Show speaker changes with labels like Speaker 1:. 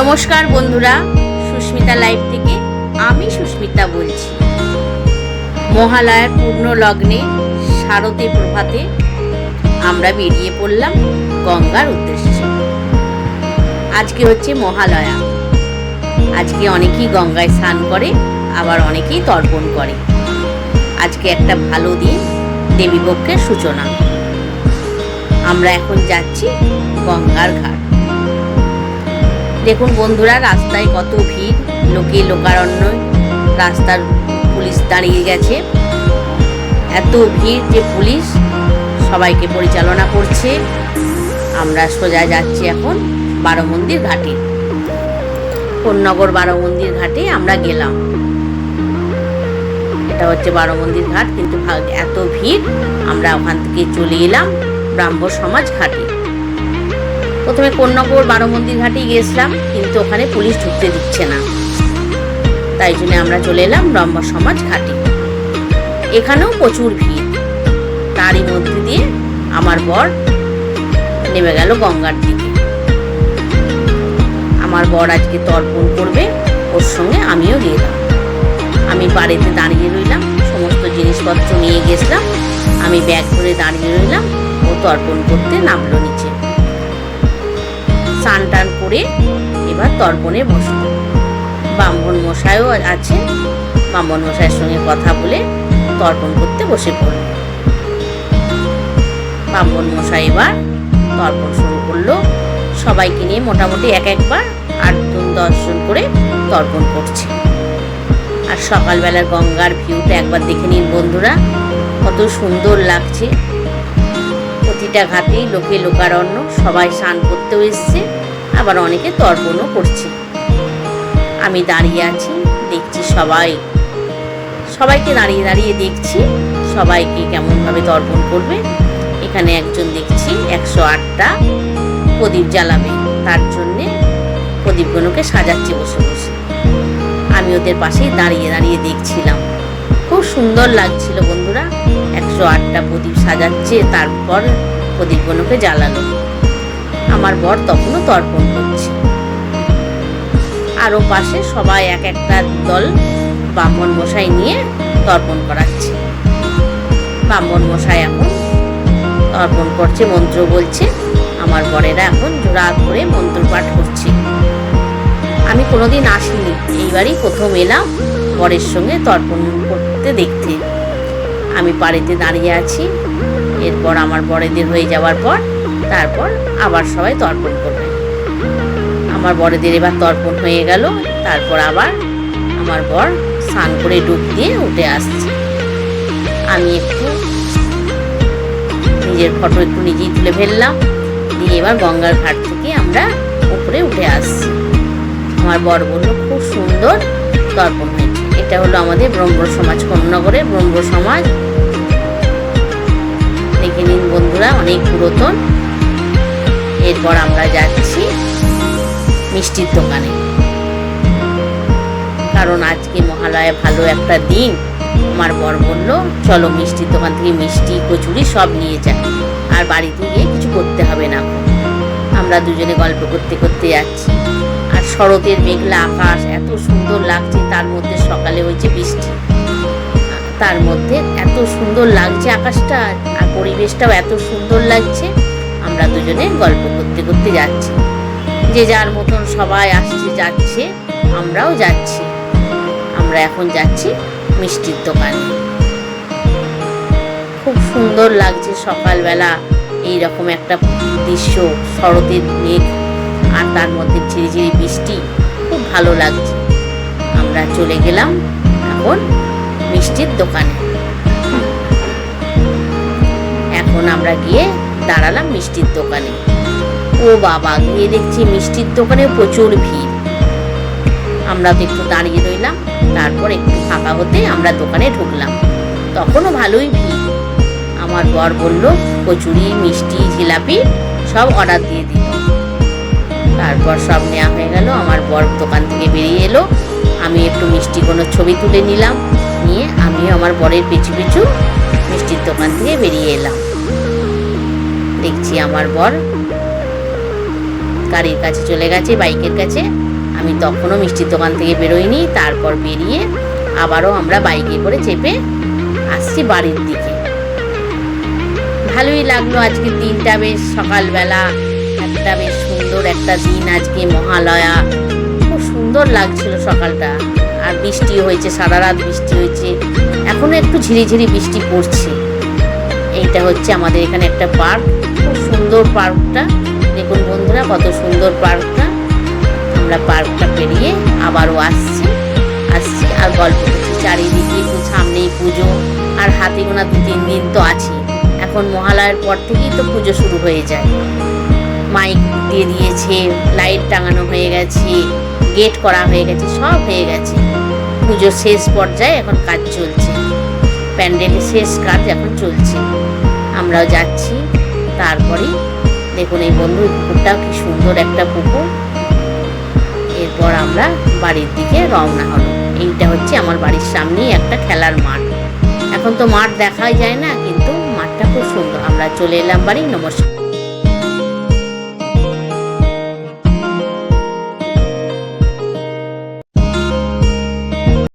Speaker 1: নমস্কার বন্ধুরা, সুস্মিতা লাইভ থেকে আমি সুস্মিতা বলছি। মহালয়ার পূর্ণ লগ্নে শারদে প্রভাতে আমরা বেরিয়ে পড়লাম গঙ্গার উদ্দেশ্যে। আজকে হচ্ছে মহালয়া। আজকে অনেকেই গঙ্গায় স্নান করে, আবার অনেকেই তর্পণ করে। আজকে একটা ভালো দিন, দেবীপক্ষের সূচনা। আমরা এখন যাচ্ছি গঙ্গার ঘাট। দেখুন বন্ধুরা, রাস্তায় কত ভিড়, লোকে লোকারণ্য, রাস্তার পুলিশ দাঁড়িয়ে গেছে। এত ভিড় যে পুলিশ সবাইকে পরিচালনা করছে। আমরা সোজা যাচ্ছি এখন বারো মন্দির ঘাটে। কোন্নগর বারো মন্দির ঘাটে আমরা গেলাম। এটা হচ্ছে বারো মন্দির ঘাট, কিন্তু এত ভিড়, আমরা ওখান থেকে চলে এলাম ব্রাহ্ম সমাজ ঘাটে। প্রথমে কন্যাপুর বারো মন্দির ঘাটে গিয়েছিলাম, কিন্তু ওখানে পুলিশ ঢুকতে দিচ্ছে না। তাই জন্য আমরা চলে এলাম ব্রহ্ম সমাজ ঘাটে। এখানেও প্রচুর ভিড়। তারই মধ্যে দিয়ে আমার বর নেমে গেল গঙ্গার দিকে। আমার বর আজকে তর্পণ করবে, ওর সঙ্গে আমিও গেলাম। আমি বাড়িতে দাঁড়িয়ে রইলাম, সমস্ত জিনিসপত্র নিয়ে গেছিলাম। আমি ব্যাগ ধরে দাঁড়িয়ে রইলাম, ও তর্পণ করতে নামলো নিচে। স্নান টান করে এবার তর্পণে বসল। ব্রাহ্মণ মশাইও আছে ব্রাহ্মণ মশাইয়ের সঙ্গে কথা বলে তর্পণ করতে বসে পড়ল। ব্রাহ্মণ মশাই এবার তর্পণ শুরু করল। সবাইকে নিয়ে মোটামুটি এক একবার আটজন দশজন করে তর্পণ করছে। আর সকালবেলার গঙ্গার ভিউটা একবার দেখে নিন বন্ধুরা, কত সুন্দর লাগছে। প্রতিটা ঘাটেই লোকে লোকারণ্য, সবাই স্নান করতেও এসছে, আবার অনেকে তর্পণও করছে। আমি দাঁড়িয়ে আছি, দেখছি সবাই। সবাইকে দাঁড়িয়ে দাঁড়িয়ে দেখছি, সবাইকে কেমনভাবে তর্পণ করবে। এখানে একজন দেখছি একশো আটটা প্রদীপ জ্বালাবে, তার জন্যে প্রদীপগুলোকে সাজাচ্ছে বসে বসে। আমি ওদের পাশেই দাঁড়িয়ে দাঁড়িয়ে দেখছিলাম। খুব সুন্দর লাগছিল বন্ধুরা। একশো আটটা প্রদীপ সাজাচ্ছে, তারপর প্রদীপগুলোকে জ্বালালো। আমার বর তখনও তর্পণ করছে। আরও পাশে সবাই এক একটা দল ব্রাহ্মণ মশাই নিয়ে তর্পণ করাচ্ছে। ব্রাহ্মণ মশাই এখন তর্পণ করছে, মন্ত্র বলছে। আমার বরেরা এখন জোড়া করে মন্ত্র পাঠ করছে। আমি কোনোদিন আসিনি, এইবারই প্রথম এলাম বরের সঙ্গে তর্পণ করতে দেখতে। আমি বাড়িতে দাঁড়িয়ে আছি। এরপর আমার বড়েদের হয়ে যাওয়ার পর তারপর আবার সবাই তর্পণ করবে। আমার বড়দের এবার তর্পণ হয়ে গেল, তারপর আবার আমার বর স্নান করে ডুব দিয়ে উঠে আসছে। আমি একটু নিজের ফটো একটু নিজেই তুলে ফেললাম, দিয়ে এবার গঙ্গার ঘাট থেকে আমরা উপরে উঠে আসছি। আমার বর বলল, খুব সুন্দর তর্পণ হয়েছে। এটা হলো আমাদের ব্রহ্ম সমাজ কন্যনগরের ব্রহ্ম সমাজ। দেখে নিন বন্ধুরা, অনেক পুরাতন। এরপর আমরা যাচ্ছি মিষ্টির দোকানে। কারণ আজকে মহালয়া ভালো একটা দিন। আমার বর বলল, চলো মিষ্টির দোকান থেকে মিষ্টি, কচুরি সব নিয়ে যাই। আর বাড়িতে গিয়ে কিছু করতে হবে না। আমরা দুজনে গল্প করতে করতে যাচ্ছি। শরতের মেঘলা আকাশ এত সুন্দর লাগছে, তার মধ্যে সকালে হয়েছে বৃষ্টি। তার মধ্যে এত সুন্দর লাগছে আকাশটা, আর পরিবেশটাও এত সুন্দর লাগছে। আমরা দুজনে গল্প করতে করতে যাচ্ছি। যে যার মতন সবাই আসছে, যাচ্ছে, আমরাও যাচ্ছি। আমরা এখন যাচ্ছি মিষ্টির দোকানে। খুব সুন্দর লাগছে সকালবেলা এই রকম একটা দৃশ্য, শরতের মেঘ। আর তার মধ্যে ঝিরি ঝিরি বৃষ্টি, খুব ভালো লাগছে। আমরা চলে গেলাম এখন মিষ্টির দোকানে। এখন আমরা গিয়ে দাঁড়ালাম মিষ্টির দোকানে। ও বাবা, গিয়ে দেখছি মিষ্টির দোকানে প্রচুর ভিড়। আমরা তো একটু দাঁড়িয়ে রইলাম, তারপর একটু ফাঁকা হতে আমরা দোকানে ঢুকলাম। তখনও ভালোই ভিড়। আমার বর বলল, কচুরি, মিষ্টি, জিলাপি সব অর্ডার দিয়ে দিল। তারপর সব নেওয়া হয়ে গেল। আমার বর দোকান থেকে বেরিয়ে এলো। আমি একটু মিষ্টি কোনো ছবি তুলে নিলাম। নিয়ে আমিও আমার বরের পিছু পিছু মিষ্টির দোকান থেকে বেরিয়ে এলাম। দেখছি আমার বর গাড়ির কাছে চলে গেছে, বাইকের কাছে। আমি তখনও মিষ্টির দোকান থেকে বেরোইনি। তারপর বেরিয়ে আবারও আমরা বাইকে করে চেপে আসছি বাড়ির দিকে। ভালোই লাগল আজকে দিনটা। বেশ সকালবেলা একটা বেশ সুন্দর একটা দিন আজকে মহালয়া। খুব সুন্দর লাগছিল সকালটা। আর বৃষ্টি হয়েছে, সারা রাত বৃষ্টি হয়েছে। এখনও একটু ঝিরিঝিরি বৃষ্টি পড়ছে। এইটা হচ্ছে আমাদের এখানে একটা পার্ক। খুব সুন্দর পার্কটা। দেখুন বন্ধুরা, কত সুন্দর পার্কটা। আমরা পার্কটা পেরিয়ে আবারও আসছি। আসছি আর গল্প করছি। চারিদিকে একটু সামনেই পুজো। আর হাতে গোনা দু তিন দিন তো আছে এখন মহালয়ার পর থেকেই তো পুজো শুরু হয়ে যায়। মাইক দিয়ে দিয়েছে, লাইট টাঙানো হয়ে গেছে গেট করা হয়ে গেছে, সব হয়ে গেছে। পুজোর শেষ পর্যায়ে এখন কাজ চলছে। প্যান্ডেলের শেষ কাজ এখন চলছে। আমরাও যাচ্ছি, তারপরে দেখুন এই বন্ধু পুকুরটাও কি সুন্দর একটা পুকুর। এরপর আমরা বাড়ির দিকে রওনা হলো। এইটা হচ্ছে আমার বাড়ির সামনেই একটা খেলার মাঠ। এখন তো মাঠ দেখাই যায় না, কিন্তু মাঠটা খুব সুন্দর। আমরা চলে এলাম বাড়ি, নমস্কার।